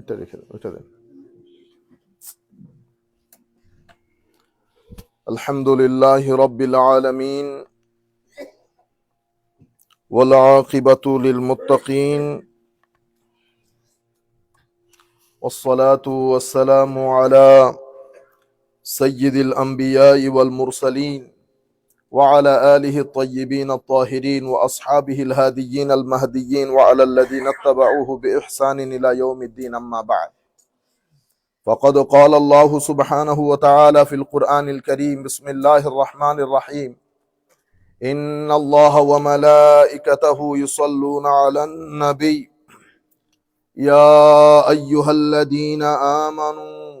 এটা রেখে দেন ওইটা দেন الحمد لله رب العالمين والعاقبة للمتقين والصلاة والسلام على سيد الأنبياء والمرسلين وعلى آله الطيبين الطاهرين وأصحابه الهاديين المهديين وعلى الذين اتبعوه بإحسان إلى يوم الدين أما بعد. فقد قال الله سبحانه وتعالى في القرآن الكريم بسم الله الرحمن الرحيم. إن الله وملائكته يصلون على النبي. يا أيها الذين آمنوا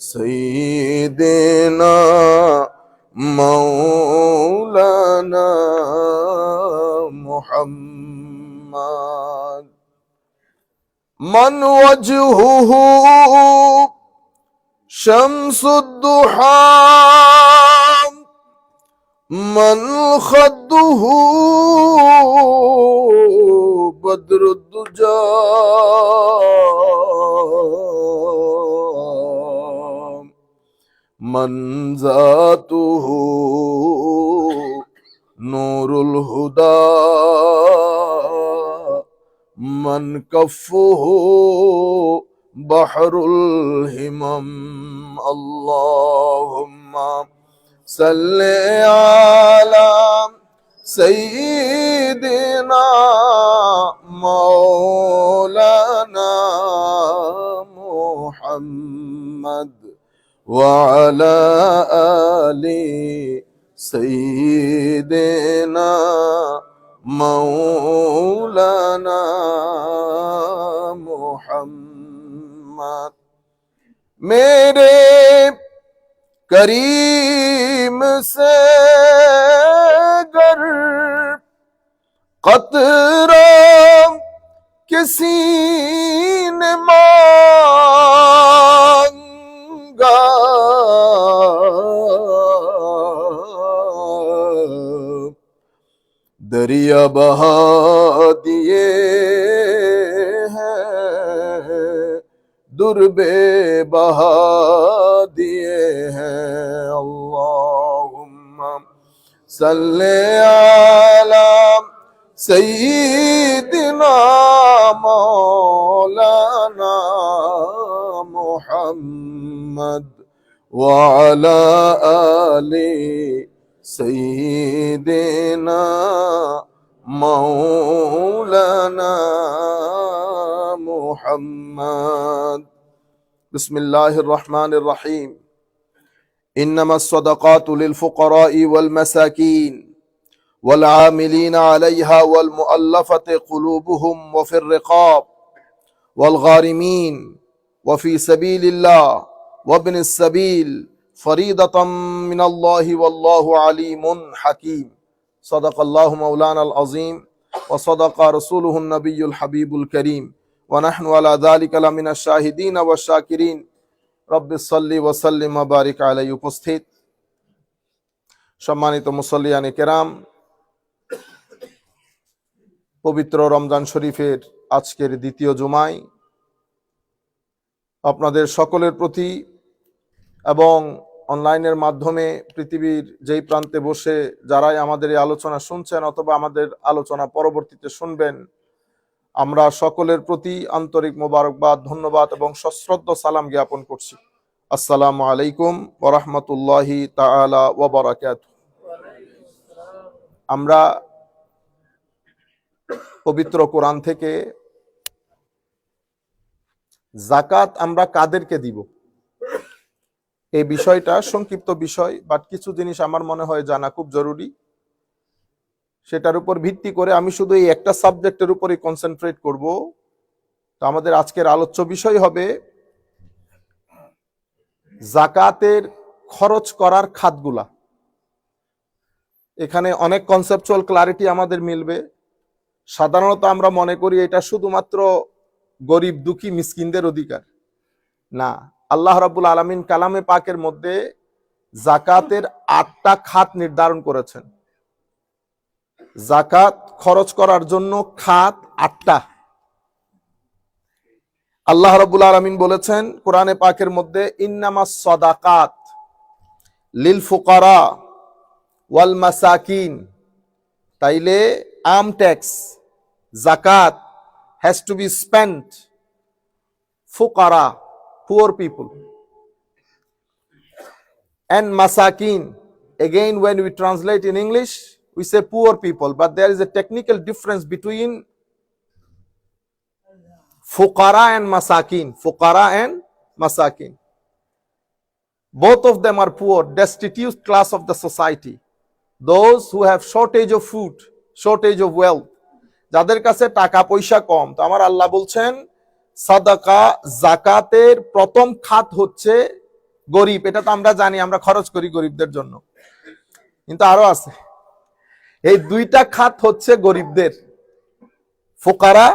সৈদিনা মৌলানা মোহাম্মদ মন ওয়াজহুহু শামসুদ্দুহা মন খদ্দুহু বদরুদ্দুজা من ذاته نور الهدى من كفه بحر الهمم اللهم صل على سيدنا مولانا محمد وعلى آل سيدنا مولانا محمد۔ میرے کریم سے گر قطرہ کسی نے ماں दरिया बहा दिए हैं दुर्बे बहा दिए हैं अल्लाहुम्मा सल्ले अला सय्यिदिना मौलाना मुहम्मद وعلى آل سيدنا مولانا محمد. بسم الله الرحمن الرحيم. إنما الصدقات للفقراء والمساكين والعاملين عليها والمؤلفة قلوبهم وفي الرقاب والغارمين وفي سبيل الله وابن السبيل فريضة من الله والله عليم حكيم صدق الله مولانا العظيم وصدق رسوله النبي الحبيب الكريم ونحن على ذلك لمن الشاهدين والشاكرين رب صل وسلم وبارك عليه উপস্থিত সম্মানিত মুসল্লিয়ানি কেরাম পবিত্র রমজান শরীফের আজকের দ্বিতীয় জুমায় আপনাদের সকলের প্রতি এবং অনলাইনের মাধ্যমে পৃথিবীর যেই প্রান্তে বসে যারাই আমাদের এই আলোচনা শুনছেন অথবা আমাদের আলোচনা পরবর্তীতে শুনবেন, আমরা সকলের প্রতি আন্তরিক মোবারকবাদ, ধন্যবাদ এবং সশ্রদ্ধ সালাম জ্ঞাপন করছি। আসসালামু আলাইকুম ওরহমতুল্লাহি তাআলা ওয়া বারাকাতুহু আমরা পবিত্র কোরআন থেকে জাকাত আমরা কাদেরকে দিব? এই বিষয়টা সংক্ষিপ্ত বিষয় বাট কিছু জিনিস আমার মনে হয় জানা খুব জরুরি। সেটার উপর ভিত্তি করে আমি শুধু এই একটা সাবজেক্টের উপরে কনসেন্ট্রেট করব। তো আমাদের আজকের আলোচ্য বিষয় হবে জাকাতের খরচ করার খাতগুলা। এখানে অনেক কনসেপচুয়াল ক্লারিটি আমাদের মিলবে। সাধারণত আমরা মনে করি এটা শুধুমাত্র গরিব, দুঃখী, মিসকিনদের অধিকার। না আল্লাহ রাবুল আলমিন কালামে পাকের মধ্যে জাকাতের আটটা খাত নির্ধারণ করেছেন। জাকাত খরচ করার জন্য খাত আটটা। আল্লাহ রাবুল আলমিন বলেছেন, কোরআনে পাকের মধ্যে ইন্নামা সদাকাত লিল ফুকারা ওয়াল মাসাকিন। তাইলে আম ট্যাক্স জাকাত হ্যাজ টু বি স্পেন্ট ফুকারা। Poor people. and masakin again when we translate in english we say poor people but there is a technical difference between fuqara and masakin fuqara and masakin both of them are poor destitute class of the society those who have shortage of food shortage of wealth যাদের কাছে টাকা পয়সা কম তো আমার আল্লাহ বলছেন সাদাকা, জাকাতের প্রথম খাত হচ্ছে গরিব। এটা তো আমরা জানি, আমরা খরচ করি গরিবদের জন্য। কিন্তু আরও আছে। এই দুইটা খাত হচ্ছে গরিবদের। ফোকারা,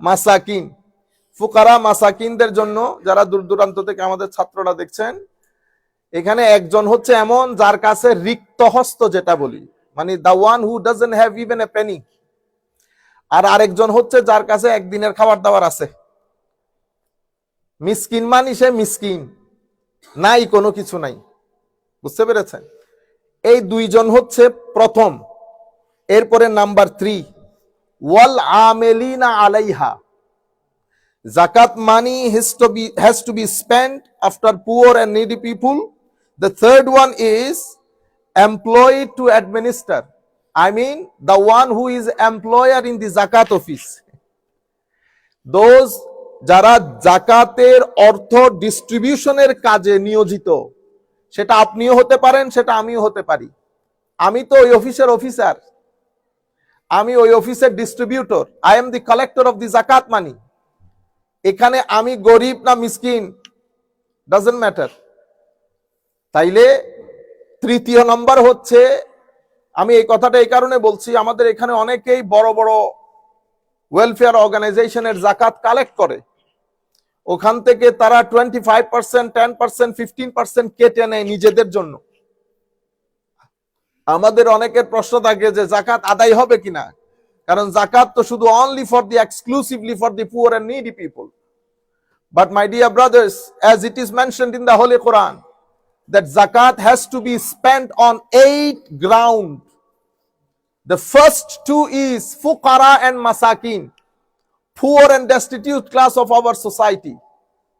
মাসাকিন। ফুকারা, মাসাকিনদের জন্য যারা দূর দূরান্ত থেকে আমাদের ছাত্ররা দেখছেন, এখানে একজন হচ্ছে এমন যার কাছে রিক্ত হস্ত যেটা বলি। মানে the one who doesn't have even a penny আর আরেকজন হচ্ছে যার কাছে একদিনের খাবার দাবার আছে। মিসকিন মানি সে মিসকিন। নাই কোনো কিছু নাই। বুঝতে পেরেছেন? এই দুইজন হচ্ছে প্রথম। এরপরে নাম্বার থ্রি। ওয়াল আমেলিনা আলাইহা। জাকাত money has to has to be spend after poor and needy people the third one is employee to administer I mean the one who is employer in the জাকাত অফিস দোজ যারা জাকাতের অর্থ ডিস্ট্রিবিউশনের কাজে নিয়োজিত, সেটা আপনিও হতে পারেন, সেটা আমিও হতে পারি। আমি তো ওই অফিসের অফিসার আমি ওই অফিসের distributor I am the collector of the জাকাত মানি এখানে আমি গরিব না মিসকিন ডাজেন্ট ম্যাটার তাইলে তৃতীয় নম্বর হচ্ছে, আমি এই কথাটা এই কারণে বলছি, আমাদের এখানে অনেকেই বড় বড় ওয়েলফেয়ার অর্গানাইজেশনের জাকাত কালেক্ট করে। ওখান থেকে তারা twenty five percent ten percent fifteen percent কেটে নেয় নিজেদের জন্য। আমাদের অনেকের প্রশ্ন থাকে যে জাকাত আদায় হবে কিনা? কারণ জাকাত তো শুধু only for the exclusively for the poor and needy people but my dear brothers as it is mentioned in the holy Quran that জাকাত has to be spend on eight ground the first two is fuqara and masakin poor and destitute class of our society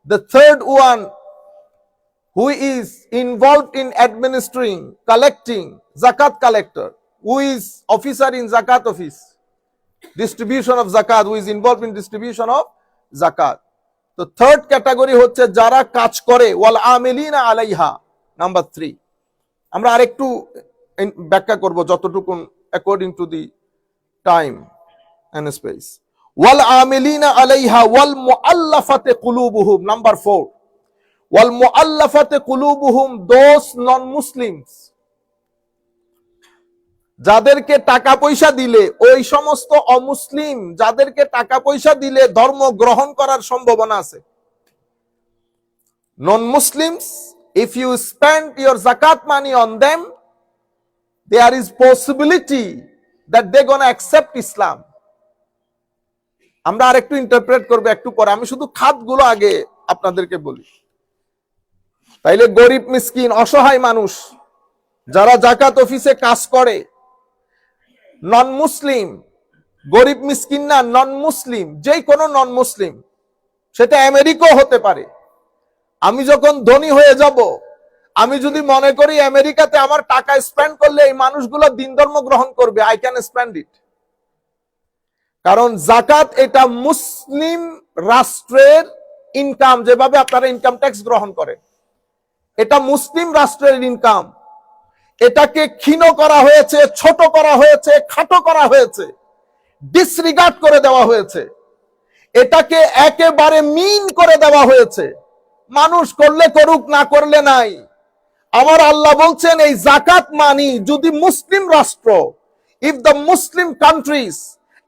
the third one who is involved in administering collecting zakat collector who is officer in zakat office distribution of zakat who is involved in distribution of zakat তো third category হচ্ছে যারা কাজ করে ওয়াল আমিলিনা আলাইহা number three আমরা আরেকটু ব্যাখ্যা করব যতটুকু এন্ড স্পেস ওয়াল আমিলিনা আলাইহা ওয়াল মুআল্লাফাতে কুলুবুহুম নাম্বার ফোর ওয়াল মুআল্লাফাতে কুলুবুহুম দোস নন মুসলিমস যাদেরকে টাকা পয়সা দিলে, ওই সমস্ত অমুসলিম যাদেরকে টাকা পয়সা দিলে ধর্ম গ্রহণ করার সম্ভাবনা আছে। Non Muslims if you spend your zakat money on them there is possibility that they're gonna accept islam. আমরা আরেকটু ইন্টারপ্রেট করব, একটু পরে। আমি শুধু খাতগুলো আগে আপনাদেরকে বলি। তাইলে গরিব, মিসকিন, অসহায় মানুষ, যারা জাকাত অফিসে কাজ করে নন মুসলিম গরিব, মিসকিন না নন মুসলিম যে কোনো নন মুসলিম সেটা আমেরিকাও হতে পারে। আমি যখন ধনী হয়ে যাব আমি যদি মনে করি আমেরিকাতে আমার টাকা স্পেন্ড করলে এই মানুষগুলো দিন ধর্ম গ্রহণ করবে আই ক্যান স্পেন্ড ইট কারণ জাকাত এটা মুসলিম রাষ্ট্রের ইনকাম যেভাবে আপনারা ইনকাম ট্যাক্স গ্রহণ করেন। এটা মুসলিম রাষ্ট্রের ইনকাম এটাকে ক্ষীণ করা হয়েছে, ছোট করা হয়েছে, খাটো করা হয়েছে ডিসরিগার্ড করে দেওয়া হয়েছে। এটাকে একেবারে মিন করে দেওয়া হয়েছে। মানুষ করলে করুক, না করলে নাই। আমার আল্লাহ বলছেন এই জাকাত মানি যদি মুসলিম রাষ্ট্র if the Muslim countries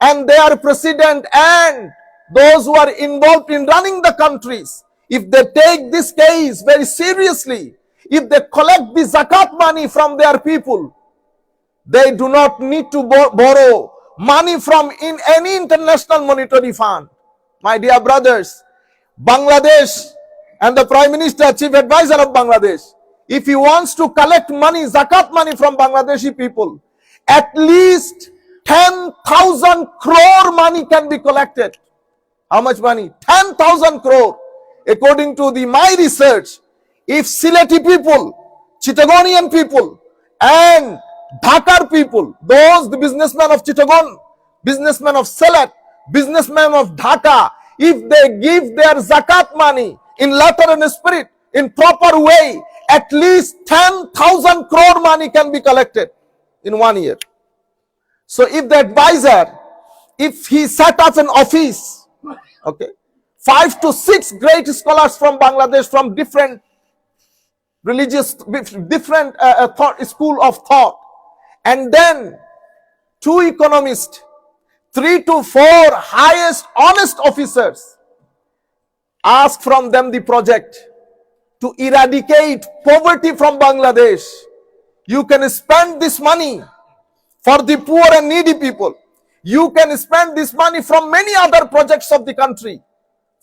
and their president and those who are involved in running the countries, if they take this case very seriously, if they collect the zakat money from their people, they do not need to borrow money from in any international monetary fund. My dear brothers, Bangladesh and the Prime Minister, Chief Advisor of Bangladesh, if he wants to collect money, zakat money from Bangladeshi people, at least 10,000 crore money can be collected. How much money? 10,000 crore. According to the my research, if Sileti people, Chittagonian people, and Dhakar people, those the businessmen of Chittagong, businessmen of Sylhet, businessmen of Dhaka, if they give their zakat money in letter and spirit, in proper way, at least 10,000 crore money can be collected in one year. So if the advisor, if he set up an office, okay, five to six great scholars from Bangladesh from different religious, different uh, uh, thought, school of thought, and then two economists, three to four highest honest officers, ask from them the project to eradicate poverty from Bangladesh. You can spend this money for the poor and needy people. You can spend this money from many other projects of the country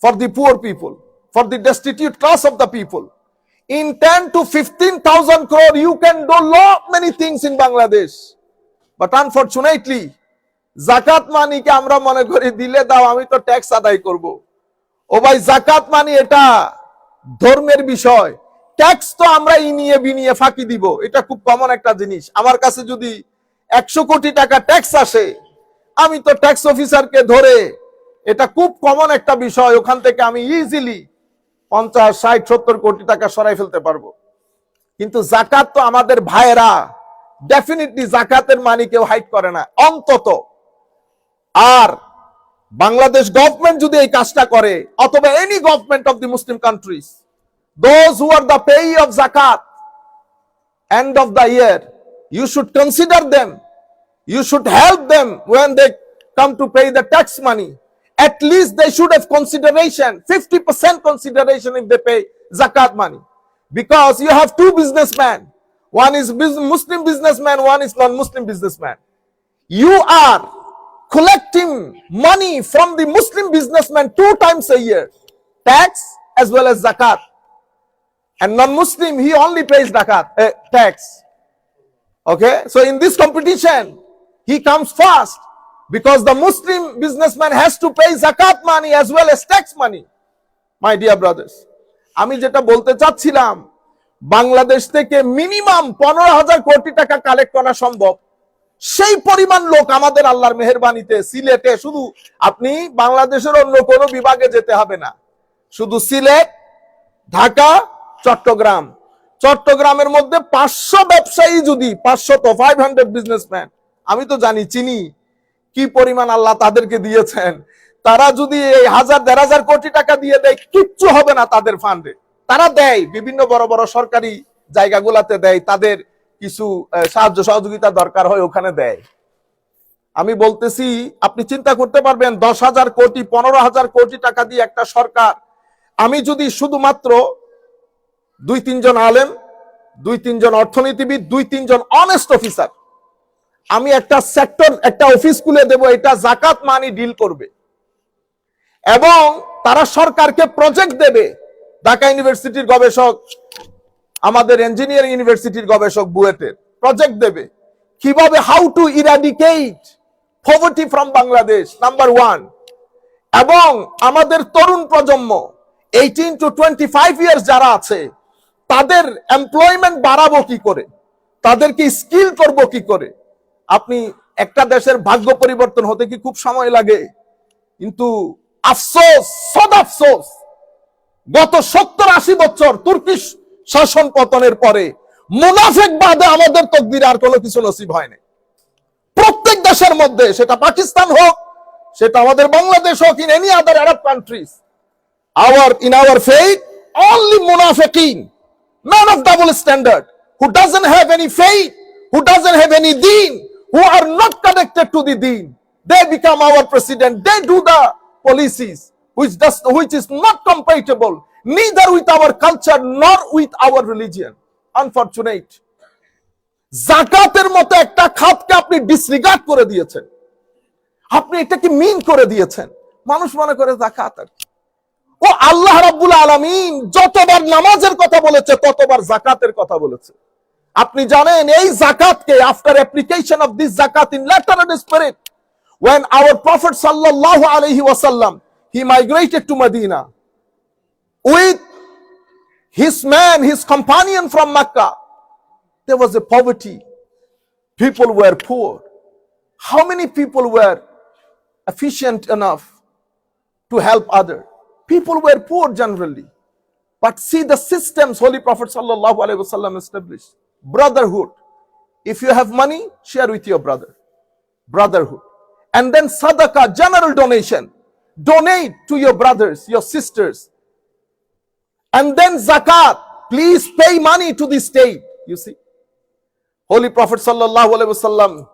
for the poor people, for the destitute class of the people. In 10 to 15,000 crore, you can do lot many things in Bangladesh. But unfortunately, জাকাত মানিকে আমরা মনে করি দিলে দাও আমি তো tax আদায় করব। ও ভাই জাকাত মানি এটা ধর্মের বিষয়। ট্যাক্স তো আমরা ইনিয়ে বিনিয়ে ফাঁকি দিব, এটা খুব কমন একটা জিনিস। আমার কাছে যদি একশো কোটি টাকা ট্যাক্স আসে, আমি তো ট্যাক্স অফিসারকে ধরে, এটা খুব কমন একটা বিষয়, ওখান থেকে আমি ইজিলি পঞ্চাশ, ষাট, সত্তর কোটি টাকা সরাই ফেলতে পারব। কিন্তু জাকাত তো আমাদের ভাইয়েরা ডেফিনেটলি জাকাতের মানি কেউ হাইট করে না, অন্তত। আর বাংলাদেশ গভর্নমেন্ট যদি এই কাজটা করে অথবা any government of the Muslim countries those who are the pay of জাকাত end of the year you should consider them you should help them when they come to pay the tax money at least they should have consideration 50% consideration if they pay zakat money because you have two businessmen one is muslim businessman one is non-muslim businessman you are collecting money from the muslim businessman two times a year tax as well as zakat and non-muslim he only pays zakat uh, tax okay so in this competition he comes first because the muslim businessman has to pay zakat money as well as tax money my dear brothers আমি যেটা বলতে চাচ্ছিলাম বাংলাদেশ থেকে minimum পনেরো হাজার কোটি টাকা collect করা সম্ভব সেই পরিমাণ লোক আমাদের আল্লাহর মেহরবানিতে, সিলেটে শুধু আপনি বাংলাদেশের অন্য কোনো বিভাগে যেতে হবে না। শুধু সিলেট, ঢাকা, চট্টগ্রাম। চট্টগ্রামের মধ্যে পাঁচশো ব্যবসায়ী যদি, পাঁচশো তো ফাইভ হান্ড্রেড বিজনেসম্যান আমি তো জানি, চিনি। কি পরিমাণ আল্লাহ তাদেরকে দিয়েছেন? তারা যদি এই হাজার, দেড় হাজার কোটি টাকা দিয়ে দেয়, কিচ্ছু হবে না তাদের ফান্ডে তারা দেয়, বিভিন্ন বড় বড় সরকারি জায়গাগুলাতে দেয়, তাদের কিছু সাহায্য সহযোগিতা দরকার হয় ওখানে দেয়। আমি বলতেছি, আপনি চিন্তা করতে পারবেন, দশ হাজার কোটি, পনেরো হাজার কোটি টাকা দিয়ে একটা সরকার। আমি যদি শুধুমাত্র দুই, তিনজন আলেম, দুই, তিনজন অর্থনীতিবিদ, দুই, তিনজন অনেস্ট অফিসার আমি একটা সেক্টর একটা অফিস খুলে দেব, এটা জাকাত মানি ডিল করবে। এবং তারা সরকারকে প্রজেক্ট দেবে, ঢাকা ইউনিভার্সিটির গবেষক আমাদের ইঞ্জিনিয়ারিং ইউনিভার্সিটির গবেষক বুয়েটের। প্রজেক্ট দেবে। কীভাবে how to eradicate poverty from Bangladesh number one এবং আমাদের তরুণ প্রজন্ম eighteen to twenty five years যারা আছে, তাদের এমপ্লয়মেন্ট বাড়াবো কি করে? তাদেরকে স্কিল করব কি করে? আপনি একটা দেশের ভাগ্য পরিবর্তন হতে কি খুব সময় লাগে? কিন্তু আফসোস, সদ আফসোস, গত সত্তর আশি বছর তুর্কিশ শাসন পতনের পরে মুনাফেক বাদে আমাদের তকদির আর কোনো কিছু নসিব হয়নি প্রত্যেক দেশের মধ্যে সেটা পাকিস্তান হোক সেটা আমাদের বাংলাদেশ হোক in any other Arab countries our in our faith only munafiqeen man of double standard who doesn't have any faith who doesn't have any deen who are not connected to the deen they become our president they do the policies which does which is not compatible neither with our culture nor with our religion. Unfortunate. জাকাতের মতো একটা খাতকে আপনি disregard করে দিয়েছেন। আপনি এটাকে মিন করে দিয়েছেন। মানুষ মনে করে জাকাত আর ও আল্লাহ রাব্বুল আলামিন যতবার নামাজের কথা বলেছে, ততবার জাকাতের কথা বলেছে। আপনি জানেন এই জাকাতকে আফটার অ্যাপ্লিকেশন অফ দিস জাকাত in letter and spirit when our prophet sallallahu alaihi wasallam he migrated to medina with his man his companion from makkah there was a poverty. People were poor. How many people were efficient enough to help other people were poor generally. But see the systems holy prophet wasallam established. Brotherhood. If you have money share with your brother. Brotherhood. And then sadaqah general donation. Donate to your brothers your sisters and then zakat. Please pay money to the state. You see? Holy prophet sallallahu alaihi wasallam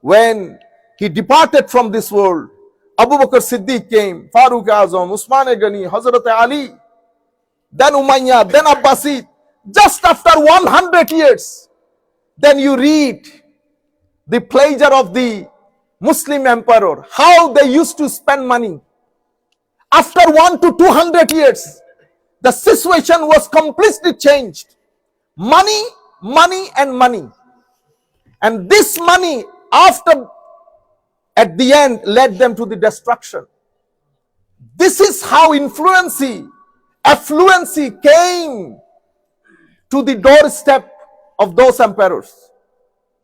when he departed from this world abu bakr siddiq came farooq azam usman ghani hazrat ali then umayyad then abbasid. Just after 100 years then you read the pleasure of the muslim emperor how they used to spend money. After 1 to 200 years the situation was completely changed. Money money and money. And this money after at the end led them to the destruction. This is how influency affluency came to the doorstep of those emperors.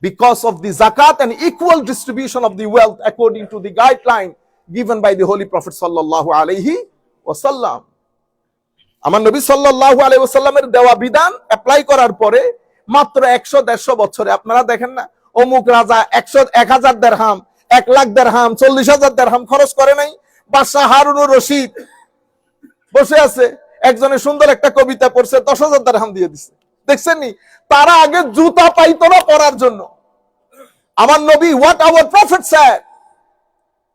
Because of the zakat and equal distribution of the wealth according to the guideline given by the holy prophet sallallahu alaihi wasallam আমার নবী সাল্লাল্লাহু আলাইহি ওয়াসাল্লামের দেওয়া বিধান apply করার পরে মাত্র একশো দেড়শো বছরে, আপনারা দেখেন না, অমুক রাজা একশো, এক হাজার দেড়হাম, এক লাখ দেড়হাম, চল্লিশ হাজার দেড়হাম খরচ করে নাই। বাদশাহ হারুনুর রশিদ বসে আছে, একজনে সুন্দর একটা কবিতা পড়ছে, দশ হাজার দেড়হাম দিয়ে দিছে। দেখছেন নি? তারা আগে জুতা পাইতো না পরার জন্য। আমার নবী what our prophet sir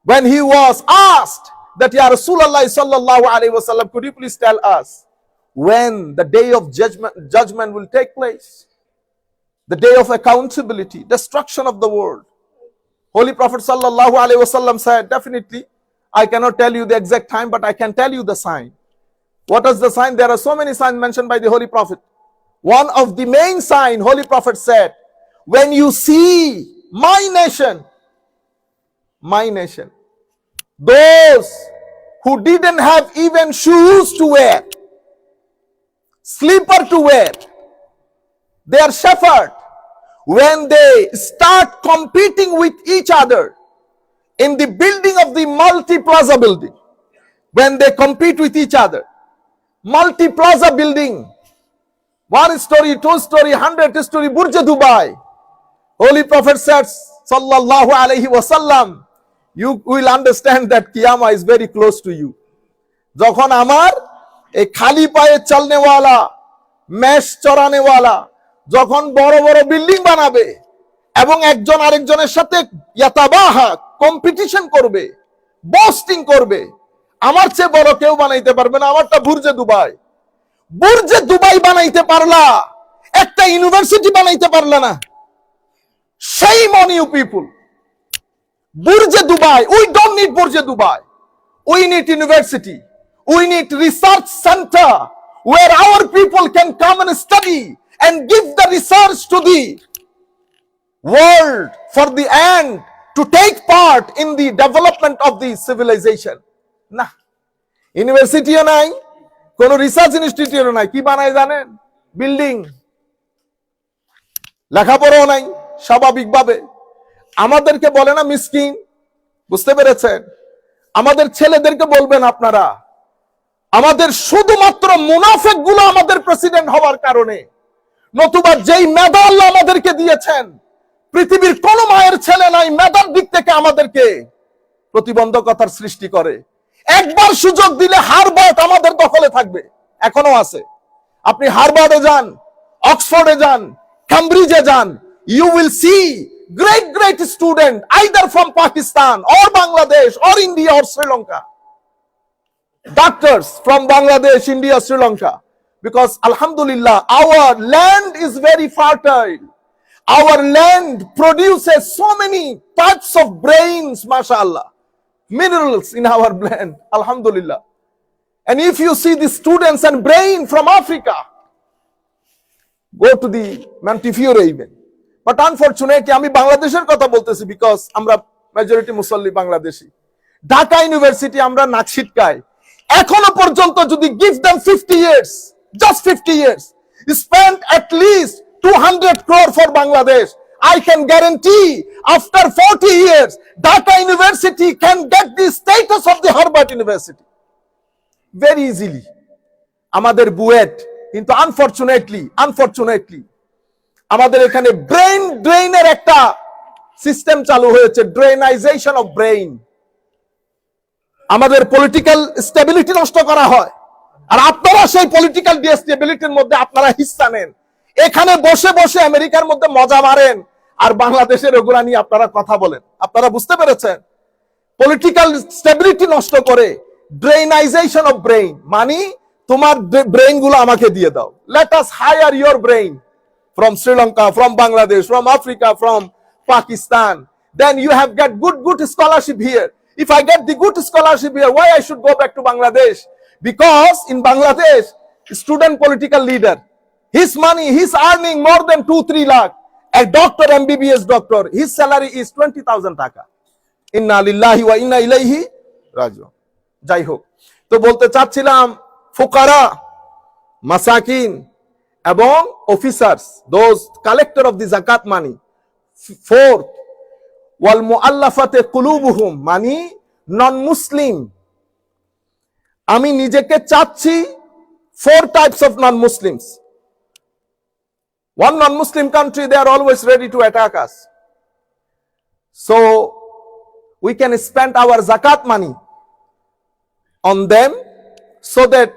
when he was asked that Ya Rasulullah sallallahu alaihi wasallam, could you please tell us when the day of judgment, judgment will take place? The day of accountability, destruction of the world. Holy Prophet sallallahu alaihi wasallam said, definitely, I cannot tell you the exact time, but I can tell you the sign. What is the sign? There are so many signs mentioned by the Holy Prophet. One of the main sign, Holy Prophet said, when you see my nation, my nation, those who didn't have even shoes to wear, slipper to wear, they are shepherd. When they start competing with each other in the building of the multi-plaza building, when they compete with each other, multi-plaza building, one story, two story, hundred story, Burj Dubai. Holy Prophet said, Sallallahu Alaihi Wasallam, you will understand that Qiyamah is very close to you. যখন আমার এই খালি পায়ে চলনেওয়ালা, মেষ চড়ানেওয়ালা, যখন বড় বড় building বানাবে এবং একজন আরেকজনের সাথে ইয়াতাবাহা কম্পিটিশন করবে বোস্টিং করবে, আমার চেয়ে বড় কেউ বানাইতে পারবে না, আমারটা বুর্জে দুবাই। বুর্জে দুবাই বানাইতে পারলা, একটা ইউনিভার্সিটি বানাইতে পারলা না। সেই মনিউ you people Burj Dubai. We don't need Burj Dubai. We need university. We need research center where our people can come and study and give the research to the world for the end to take part in the development of the civilization. না ইউনিভার্সিটিও নাই কোন research institute নাই কি বানায় জানেন building লেখাপড়াও নাই স্বাভাবিকভাবে আমাদেরকে বলে না মিসকিন, বুঝতে পেরেছেন? আমাদের ছেলেদেরকে বলবেন আপনারা, আমাদের শুধুমাত্র মুনাফেকগুলো আমাদের প্রেসিডেন্ট হওয়ার কারণে, নতুবা যেই মেধা আমাদেরকে দিয়েছেন, পৃথিবীর কোন মায়ের ছেলে নাই মেধার দিক থেকে আমাদেরকে প্রতিবন্ধকতার সৃষ্টি করে। একবার সুযোগ দিলে হারবার্ট আমাদের দখলে থাকবে, এখনও আছে। আপনি হারবার্ডে যান, অক্সফোর্ডে যান ক্যামব্রিজে যান you will see great, great student, either from Pakistan or Bangladesh or India or Sri Lanka. Doctors from Bangladesh, India, Sri Lanka. Because Alhamdulillah, our land is very fertile. Our land produces so many parts of brains, mashallah. Minerals in our land, Alhamdulillah. And if you see the students and brain from Africa, go to the Montefiore even But unfortunately, আমি বাংলাদেশের কথা বলতেছি because আমরা majority মুসল্লি Bangladeshi Dhaka university আমরা নাকশিটকায় এখনও পর্যন্ত যদি give them fifty years just fifty years spend at least two hundred crore for Bangladesh I can guarantee after 40 years, Dhaka University can get the status of the Harvard University. Very easily. আমাদের বুয়েট কিন্তু unfortunately unfortunately আমাদের এখানে brain ড্রেইনের একটা system চালু হয়েছে ড্রেনাইজেশন of brain. আমাদের political stability নষ্ট করা হয়। আর আপনারা সেই পলিটিক্যাল স্টেবিলিটির মধ্যে আপনারা হিস্সা নেন। এখানে বসে বসে আমেরিকার মধ্যে মজা মারেন, আর বাংলাদেশের ওগুলা নিয়ে আপনারা কথা বলেন। আপনারা বুঝতে পেরেছেন? পলিটিক্যাল স্টেবিলিটি নষ্ট করে ড্রেনাইজেশন অফ ব্রেইন মানে তোমার ব্রেইনগুলো আমাকে দিয়ে দাও। Let us hire your brain from Sri Lanka, from Bangladesh, from Africa, from Pakistan, then you have got good, good scholarship here. If I get the good scholarship here, why I should go back to Bangladesh? Because in Bangladesh, student political leader, his money, he's earning more than two, three lakh. A doctor, MBBS doctor, his salary is 20,000 টাকা। ইন্না লিল্লাহি ওয়া ইন্না ইলাইহি রাজিউন। যাই হোক তো বলতে চাচ্ছিলাম ফুকারা মাসাকিন এবং officers those collector of the জাকাত মানি ফোর্থ ওয়াল মুআল্লাফাতে কুলুবুহুম মানি নন মুসলিম আমি নিজেকে চাচ্ছি four types of non Muslims one non-Muslim country, they are always ready to attack us. So we can spend our zakat money on them so that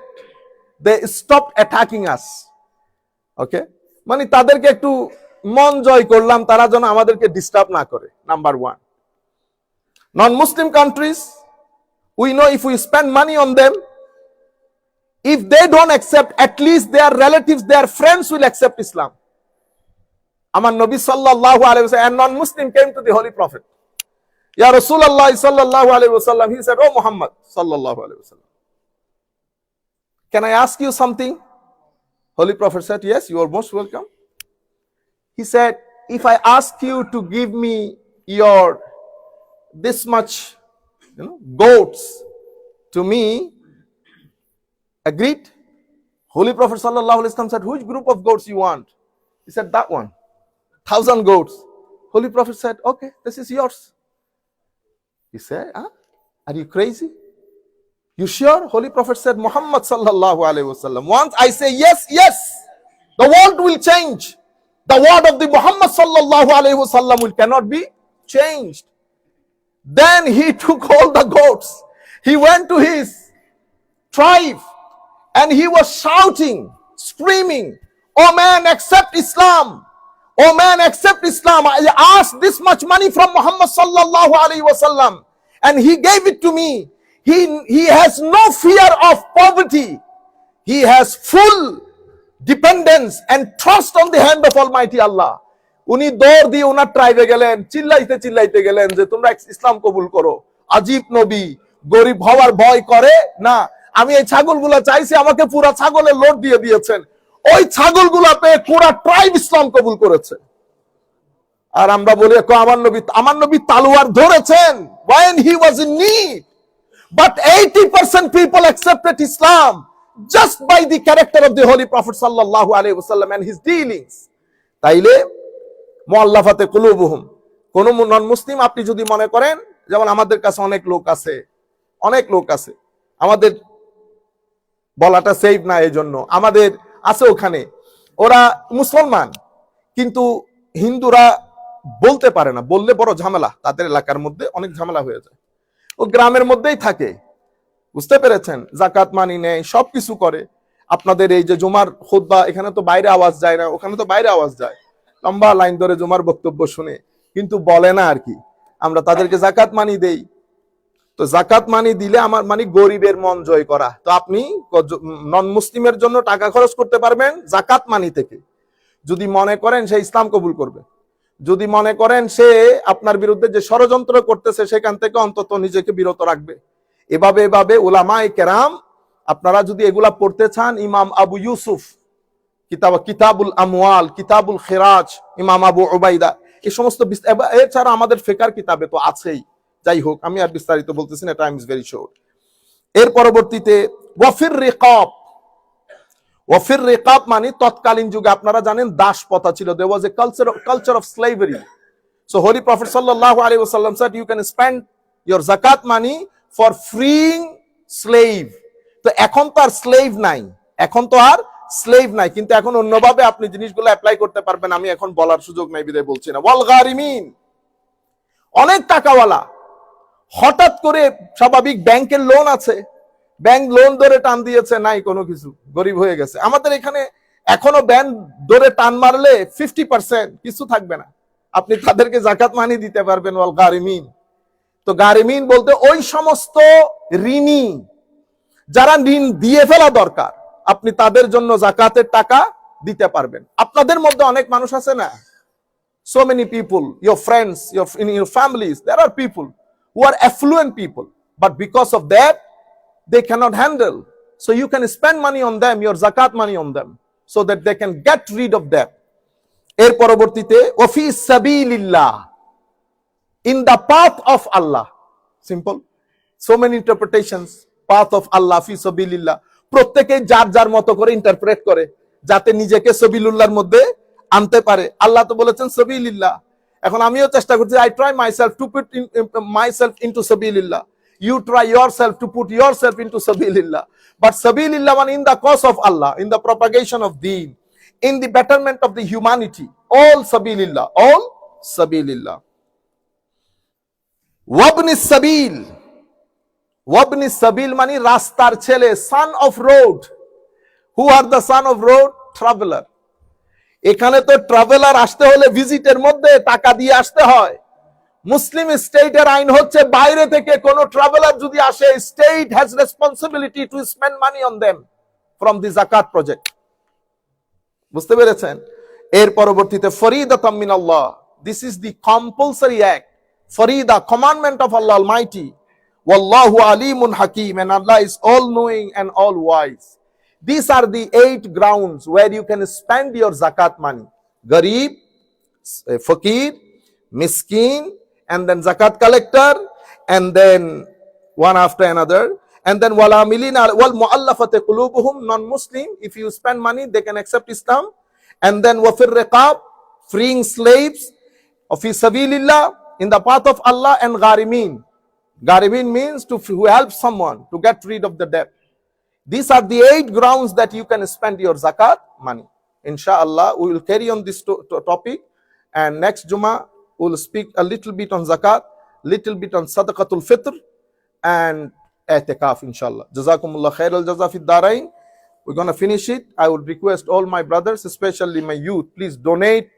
they stop attacking us. Okay মানে তাদেরকে একটু মন জয় করলাম তারা যেন আমাদেরকে disturb না করে number one non Muslim countries we know if we spend money on them if they don't accept at least their relatives their friends will accept islam আমার নবী সাল্লাল্লাহু আলাইহি ওয়াসাল্লাম non-muslim came to the holy prophet ya rasulullah sallallahu alaihi wasallam he said oh muhammad sallallahu alaihi wasallam can i ask you something holy prophet said yes you are most welcome. He said if i ask you to give me your this much you know goats to me agreed? Holy prophet wasallam said which group of goats you want? He said that one thousand goats. Holy prophet said okay this is yours. He said huh? are you crazy you sure holy prophet said muhammad sallallahu alaihi wasallam once i say yes yes the world will change the word of the muhammad sallallahu alaihi wasallam will cannot be changed then he took all the goats he went to his tribe and he was shouting, screaming, Oh man, accept Islam. Oh man, accept Islam. I asked this much money from Muhammad sallallahu alaihi wasallam and he gave it to me. He, he has no fear of poverty. He has full dependence and trust on the hand of Almighty Allah. উনি দৌড় দিয়ে ওনার ট্রাইবে গেলেন চিল্লাইতে চিল্লাইতে গেলেন যে তোমরা ইসলাম কবুল করো। আজীব নবী গরিব হওয়ার ভয় করে না। আমি এই ছাগলগুলা চাইছি আমাকে পুরা ছাগলের লোড দিয়ে দিয়েছেন। ওই ছাগলগুলা পেয়ে পুরা ট্রাইব ইসলাম কবুল করেছে। আর আমরা বলি "কো, আমার নবী আমার নবী তালুয়ার ধরেছেন। When he was in need but 80% people accepted islam just by the character of the Holy Prophet sallallahu alaihi wasallam and his dealings. তাইলে মোয়াল্লাফাতে কুলুবুহুম। কোন নন মুসলিম আপনি যদি মনে করেন, যেমন আমাদের কাছে অনেক লোক আছে, অনেক লোক আছে, আমাদের বলাটা সেফ না এই জন্য আমাদের আছে ওখানে। ওরা মুসলমান, কিন্তু হিন্দুরা বলতে পারে না। বললে বড় ঝামেলা। তাদের এলাকার মধ্যে অনেক ঝামেলা হয়ে যায়। ও গ্রামের মধ্যেই থাকে। বুঝতে পেরেছেন? জাকাত মানি নেয়, সবকিছু করে। আপনাদের এই যে জুমার খুদ্া এখানে তো বাইরে আওয়াজ যায় না, ওখানে তো বাইরে আওয়াজ যায়। লম্বা লাইন ধরে জুমার বক্তব্য শুনে, কিন্তু বলে না আর কি। আমরা তাদেরকে জাকাত মানি দেই। তো জাকাত মানি দিলে আমার মানে গরিবের মন জয় করা। তো আপনি নন মুসলিমের জন্য টাকা খরচ করতে পারবেন জাকাত মানি থেকে। যদি মনে করেন সে ইসলাম কবুল করবে। যদি মনে করেন সে আপনার বিরুদ্ধে যে ষড়যন্ত্র করতেছে, সেখান থেকে অন্তত নিজেকে বিরত রাখবে। এভাবে এভাবে ওলামাই কেরাম, আপনারা যদি এগুলা পড়তে চান, ইমাম আবু ইউসুফ, কিতাব কিতাবুল আমওয়াল, কিতাবুল খেরাজ, ইমাম আবু ওবাইদা এই সমস্ত এছাড়া আমাদের ফেকার কিতাবে তো আছেই। যাই হোক, আমি আর বিস্তারিত বলতেছি না টাইম ইজ ভেরি শর্ট এর পরবর্তীতে, ওয়াফির রেকাব ওয়াফির রেকাব মানে তৎকালীন যুগে, আপনারা জানেন দাস প্রথা ছিল। They was a culture culture of slavery so holy prophet সাল্লাল্লাহু আলাইহি ওয়াসাল্লাম said, you can spend your zakat money for freeing slave. তো এখন তো আর স্লেভ নাই। এখন তো আর স্লেভ নাই। কিন্তু এখন অন্যভাবে আপনি জিনিসগুলো অ্যাপ্লাই করতে পারবেন। আমি এখন বলার সুযোগ নাই বিদায় বলছি না। ওয়াল গারিমিন, অনেক টাকাওয়ালা। হঠাৎ করে স্বাভাবিক ব্যাংকের লোন আছে। ব্যাংক লোন ধরে টান দিয়েছে, নাই কোনো কিছু, গরিব হয়ে গেছে। আমাদের এখানে এখনও ব্যাংক ধরে টান মারলে ফিফটি পার্সেন্ট কিছু থাকবে না। আপনি তাদেরকে জাকাত মানি দিতে পারবেন, ওয়াল গারিমিন। তো গারিমিন বলতে ওই সমস্ত ঋণী যারা ঋণ দিয়ে ফেলা দরকার, আপনি তাদের জন্য জাকাতের টাকা দিতে পারবেন। আপনাদের মধ্যে অনেক মানুষ আছে না? So many people, your friends your, in your families, there are people who are affluent people, but because of that they cannot handle so you can spend money on them your zakat money on them so that they can get rid of that এর পরবর্তীতে ওফি সাবিলিল্লাহ in the path of Allah simple so many interpretations path of Allah fi sabilillah প্রত্যেকে যার যার মতো করে interpret করে যাতে নিজেকে সবিলুল্লাহর মধ্যে আনতে পারে আল্লাহ তো বলেছেন সবিলিল্লাহ এখন আমিও চেষ্টা করছি I try myself to put myself into সবিলিল্লাহ yourself to put yourself into সবিলিল্লাহ but সবিলিল্লাহ মানে in the cause of Allah in the propagation of দিন in the betterment of the humanity, all sabilillah all sabilillah. ওয়াবনি সাবিল ওয়াবনি সাবিল মানে রাস্তার ছেলে son of road who are the son of road traveller এখানে তো ট্রাভেলার আসতে হলে ভিজিটের মধ্যে টাকা দিয়ে আসতে হয়। মুসলিম স্টেটের আইন হচ্ছে বাইরে থেকে কোন ট্রাভেলার যদি আসে state has responsibility to spend money on them from the জাকাত প্রজেক্ট বুঝতে পেরেছেন? এর পরবর্তীতে ফরিদা তামিন আল্লাহ this is the compulsory act Farida commandment of Allah mighty ওয়াল্লাহু আলিমুন হাকিম and Allah is all knowing and all wise these are the eight grounds where you can spend your zakat money uh, fakir miskin and then zakat collector and then one after another and then wal amilina wal muallafati qulubuhum non muslim if you spend money they can accept islam. And then wafir riqab freeing slaves of sabilillah in the path of allah and gharimin. Gharimin means to who help someone to get rid of the debt. These are the eight grounds that you can spend your zakat money. Inshallah we will carry on this to- to- topic. And next juma We'll speak a little bit on zakat, little bit on sadaqatul fitr, and i'tikaf, inshallah. Jazakumullah khair al jaza fi darain. We're going to finish it. I would request all my brothers, especially my youth, please donate